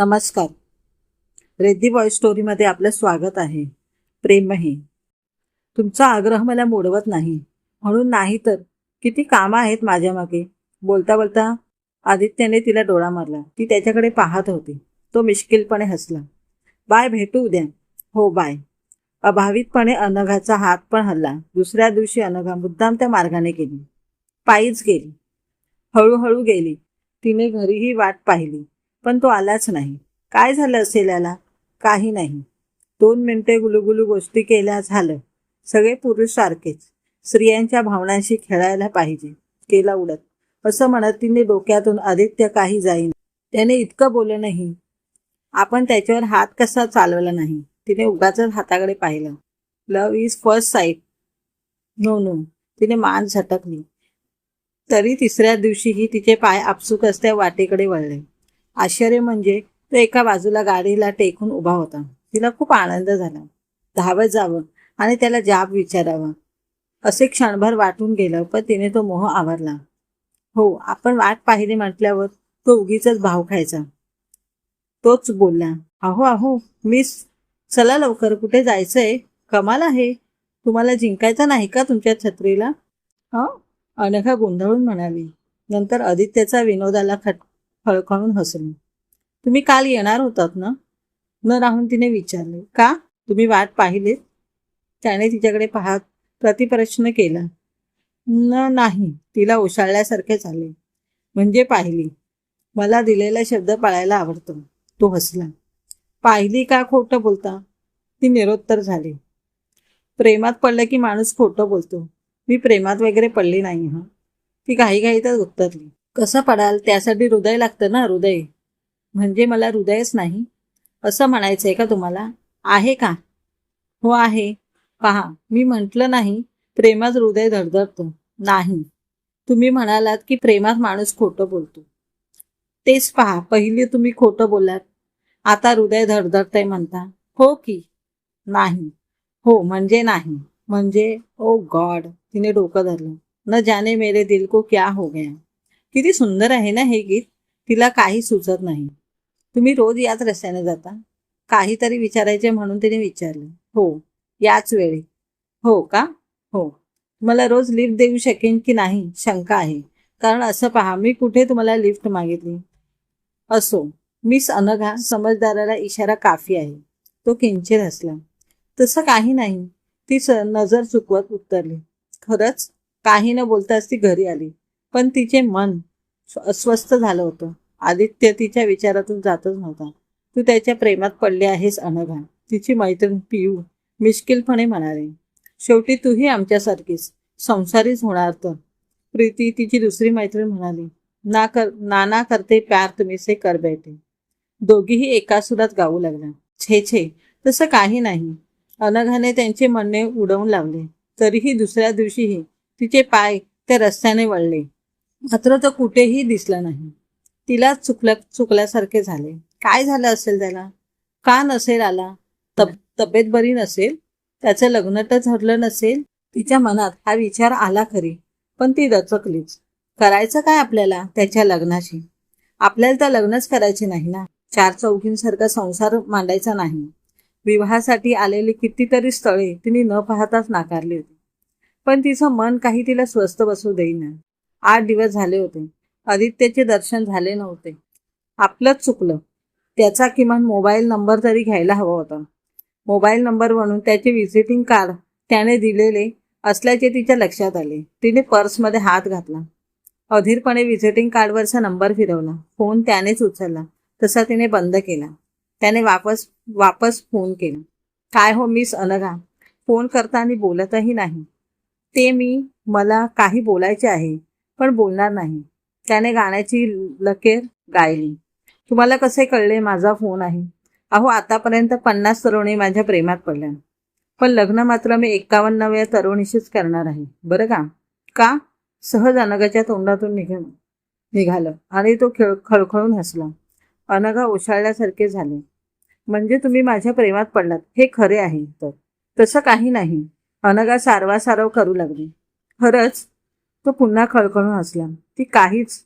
नमस्कार. रेद्दी बॉय स्टोरीमध्ये आपलं स्वागत आहे. प्रेमही तुमचा आग्रह मला मोडवत नाही. म्हणून नाही तर किती कामं आहेत माझ्या मागे? बोलता बोलता आदित्याने तिला डोळा मारला. ती त्याच्याकडे पाहत होती. तो मिश्किलपणे हसला. बाय भेटू उद्या. हो बाय. अभावितपणे अनघाचा हात पण हल्ला. दुसऱ्या दिवशी अनघा मुद्दाम त्या मार्गाने गेली. पायीच गेली. हळूहळू गेली. तिने घरीही वाट पाहिली. पण तो आलाच नाही. काय झालं असेल याला? काही नाही. दोन मिनिटे गुलुगुलू गोष्टी केल्या झालं. सगळे पुरुष सारखेच. स्त्रियांच्या भावनांशी खेळायला पाहिजे. केला उडत असं म्हणत तिने डोक्यातून आदित्य काही जाईन. त्याने इतकं बोललं नाही. आपण त्याच्यावर हात कसा चालवला नाही? तिने उगाच हाताकडे पाहिलं. Love is first sight no no तिने मान झटकली. तरी तिसऱ्या दिवशीही तिचे पाय आपसूक असत्या वाटेकडे वळले. आश्चर्य म्हणजे तो एका बाजूला गाडीला टेकून उभा होता. तिला खूप आनंद झाला. धावत जावं आणि त्याला जाब विचारावा. असे क्षणभर वाटून गेलं पण तिने तो मोह आवरला. हो आपण वाट पाहिली म्हटल्यावर तो उगीच भाव खायचा. तोच बोलला अहो अहो मिस चला लवकर कुठे जायचंय? कमाल आहे. तुम्हाला जिंकायचं नाही का तुमच्या छत्रीला? हा अनघा गोंधळून म्हणाली. नंतर आदित्यचा विनोदाला खट खळखळून हसली. तुम्ही काल येणार होतात ना? न राहून तिने विचारले. का? तुम्ही वाट पाहिलीत? त्याने तिच्याकडे पाहत प्रतिप्रश्न केला. न नाही. तिला ओशाळल्यासारखे झाले. म्हणजे पाहिली. मला दिलेला शब्द पाळायला आवडतो. तो हसला. पाहिली का खोटं बोलता? ती निरोत्तर झाली. प्रेमात पडलं की माणूस खोटं बोलतो. मी प्रेमात वगैरे पडली नाही हा. ती घाई घाईतच उत्तरली. कसं पडाल त्यासाठी हृदय लागतं ना हृदय. म्हणजे मला हृदयच नाही. असं म्हणायचंय का तुम्हाला? आहे का? हो आहे. पहा मी म्हटलं नाही प्रेमात हृदय धडधडतो. नाही. तुम्ही म्हणालात की प्रेमात माणूस खोटं बोलतो. तेच पहा पहिले तुम्ही खोटं बोलात आता हृदय धडधडतंय म्हणता. हो की? नाही. हो म्हणजे नाही. म्हणजे oh ओ गॉड तिने डोकं धरलं. न जाने मेरे दिल को क्या हो गया? किती सुंदर आहे ना हे गीत. तिला काही सुचत नाही. तुम्ही रोज याच रस्त्याने जाता. काहीतरी विचारायचे म्हणून तिने विचारलं. हो याच वेळी. हो का? हो. मला रोज लिफ्ट देऊ शकेन की नाही? शंका आहे. कारण असं पहा मी कुठे तुम्हाला लिफ्ट मागितली? असो मिस अनघा समजदाराला इशारा काफी आहे. तो किंचित हसला. तसं काही नाही. ती स नजर चुकवत उत्तरली. खरंच? काही न बोलताच ती घरी आली. पण तिचे मन अस्वस्थ झालं होतं. आदित्य तिच्या विचारातून जातच नव्हता. तू त्याच्या प्रेमात पडले आहेस अनघा. तिची मैत्रीण पियू मिश्किलपणे म्हणाले शेवटी तूही आमच्यासारखीच. संसारीच होणार तर. प्रीती तिची दुसरी मैत्रीण म्हणाली ना कर नाना करते प्यार तुम्ही से कर बैठे दोघीही एका सुरात गाऊ लागल्या. छे छे तसं काही नाही. अनघाने त्यांचे म्हणणे उडवून लावले. तरीही दुसऱ्या दिवशीही तिचे पाय त्या रस्त्याने वळले. मात्र तो कुठेही दिसला नाही. तिला चुकल्या चुकल्यासारखे झाले. काय झालं असेल त्याला? का नसेल आला? तब तब्येत बरी नसेल? त्याचं लग्न तर ठरलं नसेल? तिच्या मनात हा विचार आला खरी पण ती दचकलीच. करायचं काय आपल्याला त्याच्या लग्नाशी? आपल्याला तर लग्नच करायचे नाही ना? चार चौघींसारखा संसार मांडायचा नाही. विवाहासाठी आलेली कितीतरी स्थळे तिने न पाहताच नाकारली होती. पण तिचं मन काही तिला स्वस्त बसू देईना. आठ दिवस झाले होते. आदित्यचे दर्शन झाले नव्हते. आपलंच चुकलं. त्याचा किमान मोबाईल नंबर तरी घ्यायला हवा होता. मोबाईल नंबर म्हणून त्याचे व्हिजिटिंग कार्ड त्याने दिलेले असल्याचे तिच्या लक्षात आले. तिने पर्समध्ये हात घातला. अधीरपणे व्हिजिटिंग कार्डवरचा नंबर फिरवला. फोन त्यानेच उचलला. तसा तिने बंद केला. त्याने वापस वापस फोन केला. काय हो मिस अनघा? फोन करताना बोलतही नाही. ते मी मला काही बोलायचे आहे. पण बोलणार नाही. त्याने गाण्याची लकेर गायली. तुम्हाला कसे कळले माझा फोन आहे? अहो आतापर्यंत पन्नास तरुणी माझ्या प्रेमात पडल्या. पण लग्न मात्र मी एकावन्नव्या तरुणीशीच करणार आहे. बरं का? का? सहज अनगाच्या तोंडातून निघ निघालं आणि तो खेळ खळखळून हसला. अनघा ओशाळल्यासारखे झाले. म्हणजे तुम्ही माझ्या प्रेमात पडलात. हे खरे आहे तर. तसं काही नाही. अनघा सारवा सारव करू लागली. खरंच तो पुन्हा खळखळून हसला. ती काहीच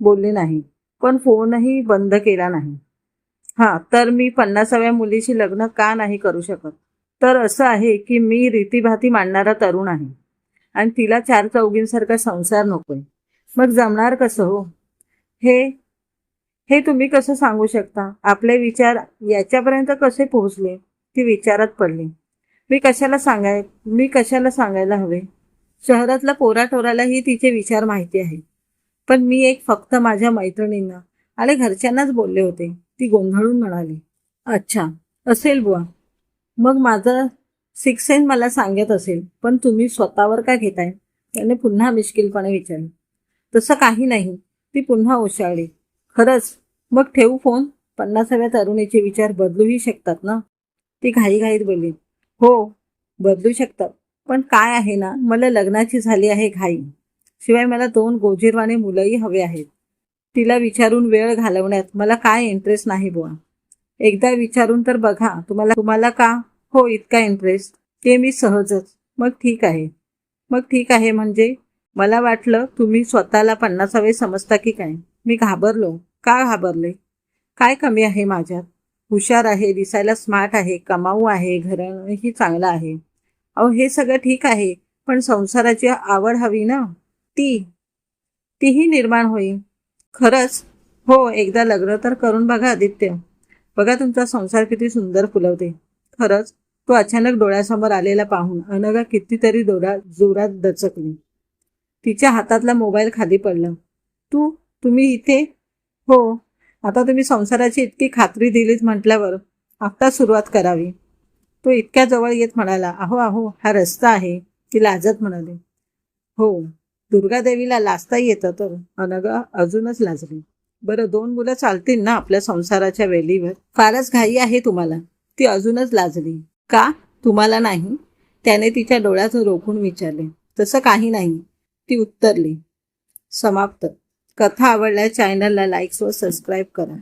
बोलली नाही पण फोनही बंद केला नाही. हां तर मी पन्नासाव्या मुलीशी लग्न का नाही करू शकत? तर असं आहे की मी रीतीभाती मांडणारा तरुण आहे आणि तिला चार चौघींसारखा संसार नकोय. मग जमणार कसं हो? हे हे तुम्ही कसं सांगू शकता? आपले विचार याच्यापर्यंत कसे पोहोचले? ती विचारात पडली. मी कशाला सांगाय मी कशाला सांगायला हवे? शहरातल्या पोराटोरालाही तिचे विचार माहिती आहे पण मी एक फक्त माझ्या मैत्रिणींना आणि घरच्यांनाच बोलले होते. ती गोंधळून म्हणाली अच्छा असेल बुवा. मग माझं सिक्स सेन मला सांगत असेल पण तुम्ही स्वतःवर का घेताय? त्याने पुन्हा मिश्किलपणे विचारले तसं काही नाही. ती पुन्हा ओशाळली. खरंच मग ठेवू फोन? पन्नासाव्या तरुणीचे विचार बदलूही शकतात ना? ती घाईघाईत बोलली हो बदलू शकतात. पण काय आहे ना मला लग्नाची झाली आहे घाई. शिवाय मला दोन गोजीरवाने मुलंही हवे आहेत. तिला विचारून वेळ घालवण्यात मला काय इंटरेस्ट नाही बुवा. एकदा विचारून तर बघा तुम्हाला तुम्हाला का? हो इतका इंटरेस्ट ते मी सहजच. मग ठीक आहे. मग ठीक आहे म्हणजे? मला वाटलं तुम्ही स्वतःला पन्नासावे समजता की काय? मी घाबरलो. का घाबरले? काय कमी आहे माझ्यात? हुशार आहे दिसायला स्मार्ट आहे कमाऊ आहे घरणही चांगलं आहे. अहो हे सगळं ठीक आहे पण संसाराची आवड हवी ना. ती तीही निर्माण होईल. खरंच? हो एकदा लग्न तर करून बघा आदित्य. बघा तुमचा संसार किती सुंदर फुलवते. खरंच? तो अचानक डोळ्यासमोर आलेला पाहून अनगा कितीतरी दोरा जोरात दचकली. तिच्या हातातला मोबाईल खाली पडला. तू तुम्ही इथे? हो. आता तुम्ही संसाराची इतकी खात्री दिलीत म्हटल्यावर आत्ता सुरुवात करावी. तो इतक्या जवळ येत म्हणाला अहो अहो हा रस्ता आहे. ती लाजत म्हणाली हो दुर्गादेवीला लाजता येतं तर. अनगा अजूनच लाजली. बरं दोन मुलं चालतील ना आपल्या संसाराच्या वेलीवर? फारच घाई आहे तुम्हाला. ती अजूनच लाजली. का? तुम्हाला नाही? त्याने तिच्या डोळ्यात रोखून विचारले. तसं काही नाही. ती उत्तरली समाप्त. कथा आवडल्या चॅनलला लाईक्स व सबस्क्राईब करा.